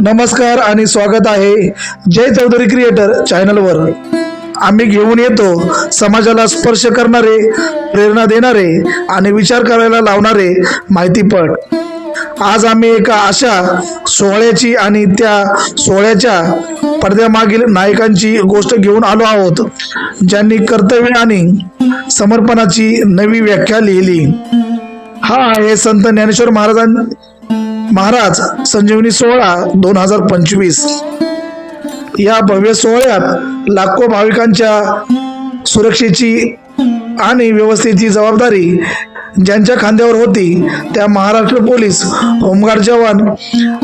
नमस्कार आणि स्वागत आहे जय चौधरी क्रिएटर चॅनलवर. आम्ही घेऊन येतो समाजाला स्पर्श करणारे प्रेरणा देणारे आणि विचार करायला लावणारे माहितीपट. आज आम्ही एका अशा सोहळ्याची आणि त्या सोहळ्याच्या पडद्यामागील नायकांची गोष्ट घेऊन आलो आहोत ज्यांनी कर्तव्य आणि समर्पणाची नवी व्याख्या लिहिली. हा आहे संत ज्ञानेश्वर महाराजां महाराज संजीवनी सोहळा दोन हजार पंचवीस. या भव्य सोहळ्यात लाखो भाविकांच्या सुरक्षेची आणि व्यवस्थेची जबाबदारी ज्यांच्या खांद्यावर होती त्या महाराष्ट्र पोलीस होमगार्ड जवान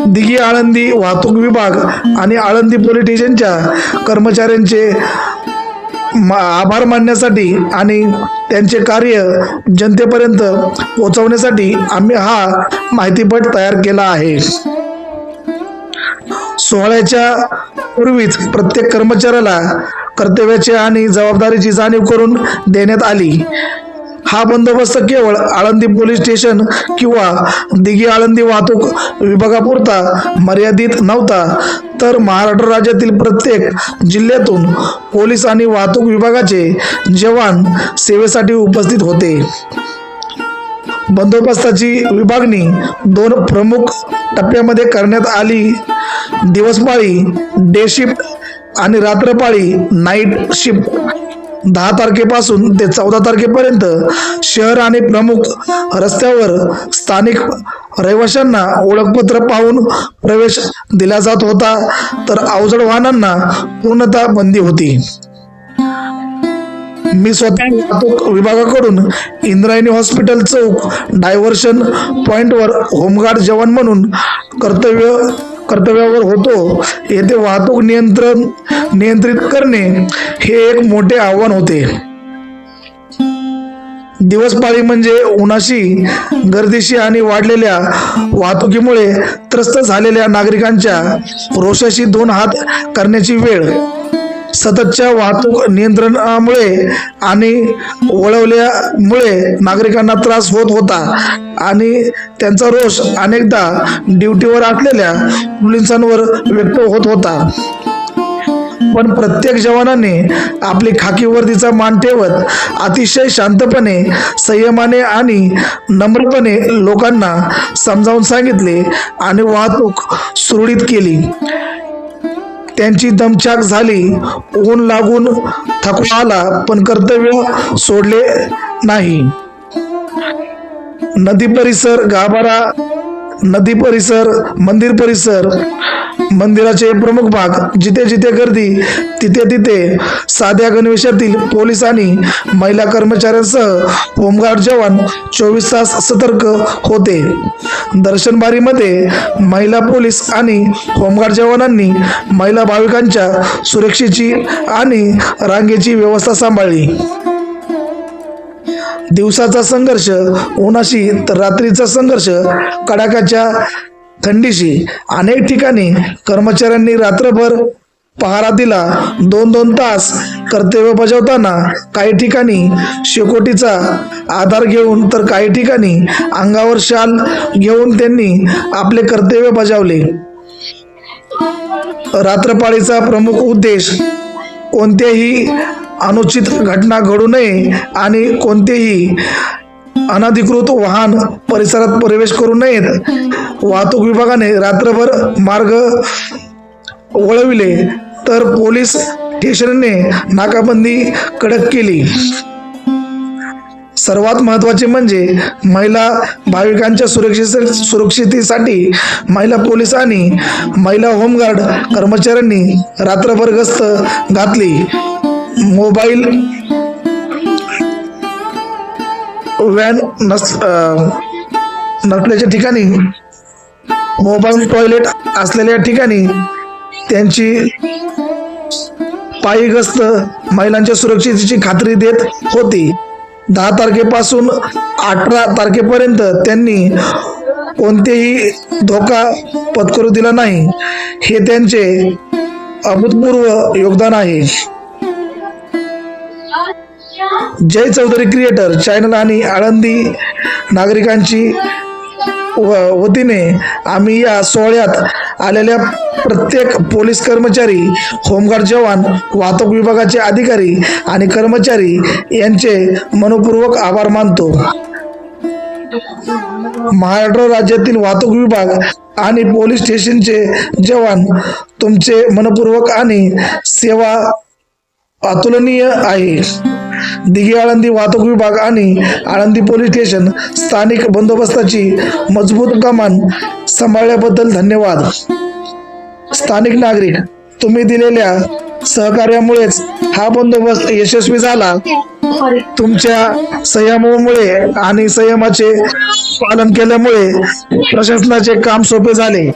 दिघी आळंदी वाहतूक विभाग आणि आळंदी पोलीस स्टेशनच्या कर्मचाऱ्यांचे आभार मानण्यासाठी आणि त्यांचे कार्य जनतेपर्यंत पोहोचवण्यासाठी आम्ही हा माहितीपट तयार केला आहे. सोहळ्याच्या पूर्वीच प्रत्येक कर्मचाऱ्याला कर्तव्याची आणि जबाबदारीची जाणीव करून देण्यात आली. हा बंदोबस्त केवळ आळंदी पोलीस स्टेशन किंवा दिघी आळंदी वाहतूक विभागापुरता मर्यादित नव्हता तर महाराष्ट्र राज्यातील प्रत्येक जिल्ह्यातून पोलीस आणि वाहतूक विभागाचे जवान सेवेसाठी उपस्थित होते. बंदोबस्ताची विभागणी दोन प्रमुख टप्प्यामध्ये करण्यात आली. दिवसपाळी डे शिफ्ट आणि रात्रपाळी नाईट शिफ्ट दहा तारखेपासून ते चौदा तारखेपर्यंत शहर आणि प्रमुख रस्त्यावर स्थानिक रहिवाशांना ओळखपत्र पाहून प्रवेश दिला जात होता. तर अवजड वाहनांना पूर्णतः बंदी होती. मी स्वतः वाहतूक विभागाकडून इंद्रायणी हॉस्पिटल चौक डायव्हर्शन पॉइंटवर होमगार्ड जवान म्हणून कर्तव्य कर्तव्यावर होतो. येथे वाहतूक नियंत्रण नियंत्रित करणे हे एक मोठे आव्हान होते. दिवसपाळी म्हणजे उन्हाशी गर्दीशी आणि वाढलेल्या वाहतुकीमुळे त्रस्त झालेल्या नागरिकांच्या रोषाशी दोन हात करण्याची वेळ. सततच्या वाहतूक नियंत्रणामुळे आणि वळवल्यामुळे नागरिकांना त्रास होत होता. आणि त्यांचा रोष अनेकदा ड्युटीवर असलेल्या पोलिसांवर व्यक्त होत होता. पण प्रत्येक जवानाने आपली खाकी वर्दीचा मान ठेवत अतिशय शांतपणे संयमाने आणि नम्रपणे लोकांना समजावून सांगितले आणि वाहतूक सुरळीत केली. त्यांची दमछाक झाली. ऊन लागून थकवा आला पण कर्तव्य सोडले नाही. नदी परिसर गाभारा नदी परिसर मंदिर परिसर मंदिराचे प्रमुख भाग जिथे जिथे गर्दी तिथे तिथे साध्या गणवेशातील पोलीस आणि महिला कर्मचाऱ्यांसह होमगार्ड जवान चोवीस तास सतर्क होते. दर्शनबारीमध्ये महिला पोलीस आणि होमगार्ड जवानांनी महिला भाविकांच्या सुरक्षेची आणि रांगेची व्यवस्था सांभाळली. दिवसाचा संघर्ष उन्हाशी तर रात्रीचा संघर्ष कडाक्याच्या थंडीशी अनेक ठिकाणी कर्मचाऱ्यांनी रात्रभर पहारा दिला. दोन दोन तास कर्तव्य बजावताना काही ठिकाणी शेकोटीचा आधार घेऊन तर काही ठिकाणी अंगावर शाल घेऊन त्यांनी आपले कर्तव्य बजावले. रात्रपाळीचा प्रमुख उद्देश कोणत्याही अनुचित घटना घडू नये आणि कोणतेही अनधिकृत वाहन परिसरात प्रवेश करू नयेत. वाहतूक विभागाने रात्रभर मार्ग वळविले तर पोलीस स्टेशनने नाकाबंदी कडक केली. सर्वात महत्त्वाचे म्हणजे महिला भाविकांच्या सुरक्षे सुरक्षितेसाठी महिला पोलीस आणि महिला होमगार्ड कर्मचाऱ्यांनी रात्रभर गस्त घातली. मोबाईल व्हॅन नस नसल्याच्या ठिकाणी मोबाईल टॉयलेट असलेल्या ठिकाणी त्यांची पायी गस्त महिलांच्या सुरक्षितेची खात्री देत होती. दहा तारखेपासून अठरा तारखेपर्यंत त्यांनी कोणतेही धोका पत्करू दिला नाही. हे त्यांचे अभूतपूर्व योगदान आहे. जय चौधरी क्रिएटर चॅनल आणि आळंदी नागरिकांची व वतीने आम्ही या सोहळ्यात आलेल्या प्रत्येक पोलीस कर्मचारी होमगार्ड जवान वाहतूक विभागाचे अधिकारी आणि कर्मचारी यांचे मनपूर्वक आभार मानतो. महाराष्ट्र राज्यातील वाहतूक विभाग आणि पोलीस स्टेशनचे जवान तुमचे मनपूर्वक आणि सेवा अतुलनीय आहे. दिघी आळंदी वाहतूक विभाग आणि आळंदी पोलीस स्टेशन स्थानिक बंदोबस्ताची मजबूत कमान सांभाळल्याबद्दल धन्यवाद. स्थानिक नागरिक तुम्ही दिलेल्या सहकार्यामुळेच हा बंदोबस्त यशस्वी झाला. तुमच्या संयमामुळे आणि संयमाचे पालन केल्यामुळे प्रशासनाचे काम सोपे झाले.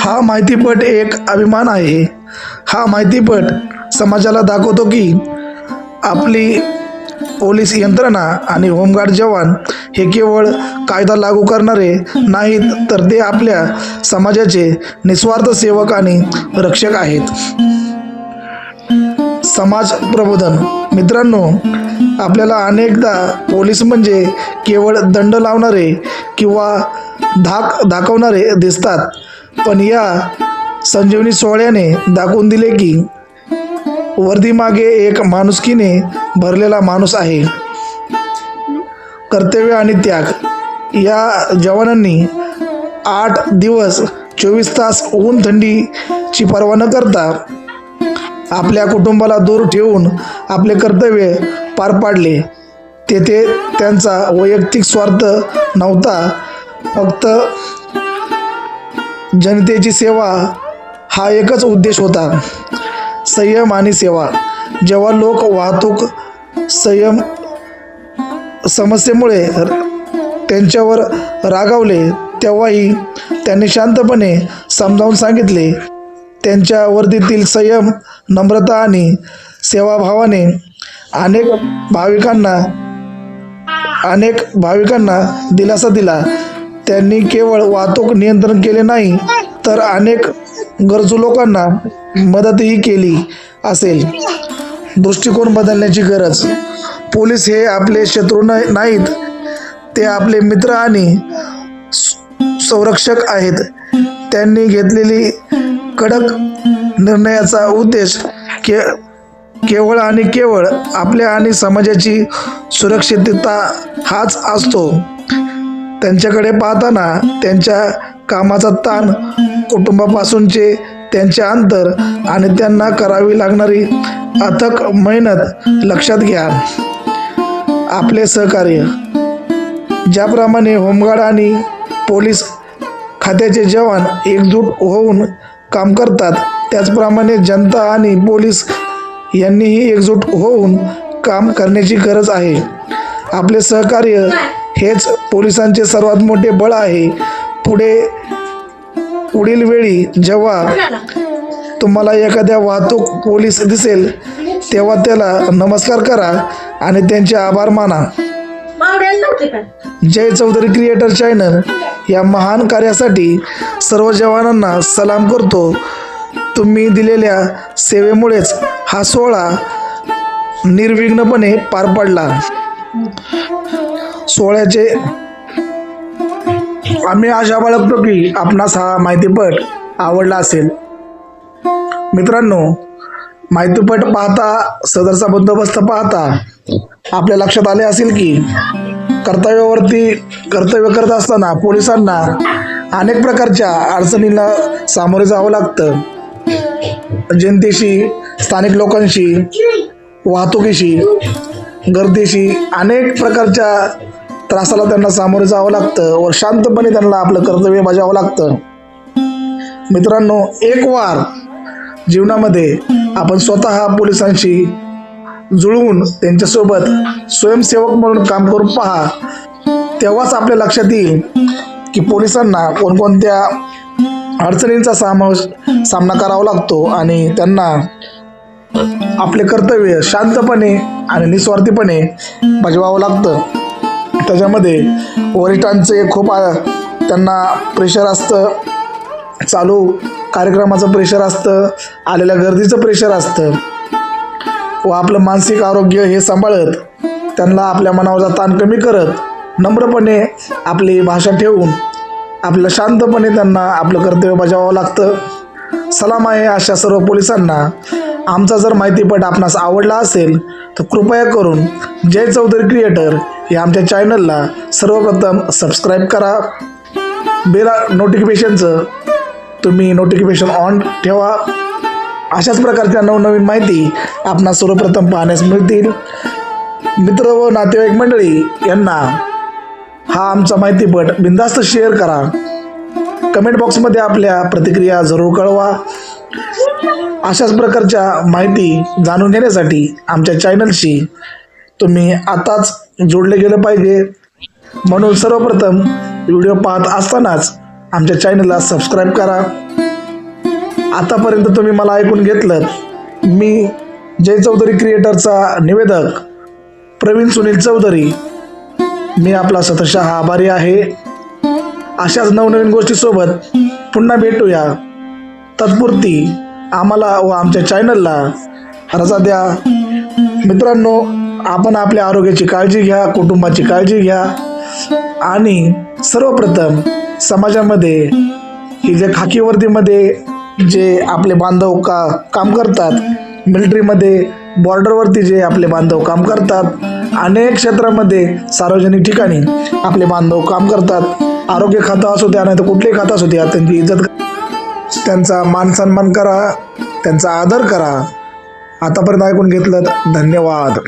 हा माहितीपट एक अभिमान आहे. हा माहितीपट समाजाला दाखवतो की आपली पोलीस यंत्रणा आणि होमगार्ड जवान हे केवळ कायदा लागू करणारे नाहीत तर ते आपल्या समाजाचे निस्वार्थ सेवक आणि रक्षक आहेत. समाज प्रबोधन. मित्रांनो आपल्याला अनेकदा पोलीस म्हणजे केवळ दंड लावणारे किंवा धाक दाखवणारे दिसतात पण या संजीवनी सोहळ्याने दाखवून दिले की वर्दीमागे एक माणुसकीने भरलेला माणूस आहे. कर्तव्य आणि त्याग. या जवानांनी आठ दिवस चोवीस तास ऊन थंडीची पर्वा न करता आपल्या कुटुंबाला दूर ठेवून आपले कर्तव्य पार पाडले. तेथे त्यांचा वैयक्तिक स्वार्थ नव्हता. फक्त जनतेची सेवा हा एकच उद्देश होता. संयम आणि सेवा. जेव्हा लोक वाहतूक संयम समस्येमुळे र- त्यांच्यावर रागावले तेव्हाही त्यांनी शांतपणे समजावून सांगितले त्यांच्या वर्दीतील संयम नम्रता आणि सेवाभावाने अनेक भाविकांना अनेक भाविकांना दिलासा दिला. त्यांनी केवळ वाहतूक नियंत्रण केले नाही तर अनेक गरजू लोकांना मदतही केली असेल. दृष्टिकोन बदलण्याची गरज. पोलीस हे आपले शत्रू न- नाहीत. ते आपले मित्र आणि संरक्षक आहेत. त्यांनी घेतलेली कडक निर्णयाचा उद्देश के केवळ आणि केवळ आपल्या आणि समाजाची सुरक्षितता हाच असतो. त्यांच्याकडे पाहताना त्यांच्या कामाचा ताण कुटुंबापासूनचे त्यांचे अंतर आणि त्यांना करावी लागणारी अथक मेहनत लक्षात घ्या. आपले सहकार्य. ज्याप्रमाणे होमगार्ड आणि पोलीस खात्याचे जवान एकजूट होऊन काम करतात त्याचप्रमाणे जनता आणि पोलीस यांनीही एकजूट होऊन काम करण्याची गरज आहे. आपले सहकार्य हेच पोलिसांचे सर्वात मोठे बळ आहे. पुढे पुढील वेळी जेव्हा तुम्हाला एखाद्या वाहतूक पोलीस दिसेल तेव्हा त्याला नमस्कार करा आणि त्यांचे आभार माना. जय चौधरी क्रिएटर चॅनल या महान कार्यासाठी सर्व जवानांना सलाम करतो. तुम्ही दिलेल्या सेवेमुळेच हा सोहळा निर्विघ्नपणे पार पडला. सोहळ्याचे आम्ही आशा बाळगतो की आपणास हा माहितीपट आवडला असेल. मित्रांनो माहितीपट पाहता सदरचा बंदोबस्त पाहता आपल्या लक्षात आले असेल की कर्तव्यावरती कर्तव्य करत असताना पोलिसांना अनेक प्रकारच्या अडचणींना सामोरे जावं लागतं. जनतेशी स्थानिक लोकांशी वाहतुकीशी गर्दीशी अनेक प्रकारच्या त्रासाला त्यांना सामोरे जावं लागतं व शांतपणे त्यांना आपलं कर्तव्य बजावं लागतं. मित्रांनो एक वार जीवनामध्ये आपण स्वतः पोलिसांशी जुळवून त्यांच्यासोबत स्वयंसेवक म्हणून काम करून पहा. तेव्हाच आपल्या लक्षात येईल की पोलिसांना कोणकोणत्या अडचणींचा सामावेश सामना करावा लागतो आणि त्यांना आपले कर्तव्य शांतपणे आणि निस्वार्थीपणे बजवावं लागतं. त्याच्यामध्ये वरिष्ठांचे खूप त्यांना प्रेशर असतं. चालू कार्यक्रमाचं प्रेशर असतं. आलेल्या गर्दीचं प्रेशर असतं. व आपलं मानसिक आरोग्य हे सांभाळत त्यांना आपल्या मनावरचा ताण कमी करत नम्रपणे आपली भाषा ठेवून आपलं शांतपणे त्यांना आपलं कर्तव्य बजावावं लागतं. सलाम आहे अशा सर्व पोलिसांना. आमचा जर माहितीपट आपणास आवडला असेल तर कृपया करून जय चौधरी क्रिएटर या आमच्या चॅनलला सर्वप्रथम सबस्क्राईब करा. बेला नोटिफिकेशनचं तुम्ही नोटिफिकेशन ऑन ठेवा. अशाच प्रकारच्या नवनवीन माहिती आपणास सर्वप्रथम पाहण्यास मिळतील. मित्र व नातेवाईक मंडळी यांना हा आमचा माहितीपट बिंदास्त शेअर करा. कमेंट बॉक्समध्ये आपल्या प्रतिक्रिया जरूर कळवा. अशाच प्रकारच्या माहिती जाणून घेण्यासाठी आमच्या चॅनलशी तुम्ही आताच जोडले गेलं पाहिजे. म्हणून सर्वप्रथम व्हिडिओ पाहत असतानाच आमच्या चॅनलला सबस्क्राईब करा. आतापर्यंत तुम्ही मला ऐकून घेतलं मी जय चौधरी क्रिएटरचा निवेदक प्रवीण सुनील चौधरी. मी आपला सतशः आभारी आहे. अशाच नवनवीन गोष्टीसोबत पुन्हा भेटूया. तत्पुरती आम्हाला व आमच्या चॅनलला रजा द्या. मित्रांनो आपण आपल्या आरोग्याची काळजी घ्या कुटुंबाची काळजी घ्या. आणि सर्वप्रथम समाजामध्ये ही जे खाकी वर्दीमध्ये जे आपले बांधव का काम करतात मिलिटरीमध्ये बॉर्डरवरती जे आपले बांधव काम करतात अनेक क्षेत्रामध्ये सार्वजनिक ठिकाणी आपले बांधव काम करतात. आरोग्य खातं असू द्या नाही तर कुठलेही खातं असू द्या त्यांची इज्जत त्यांचा मान सन्मान करा त्यांचा आदर करा. आतापर्यंत ऐकून घेतलं धन्यवाद.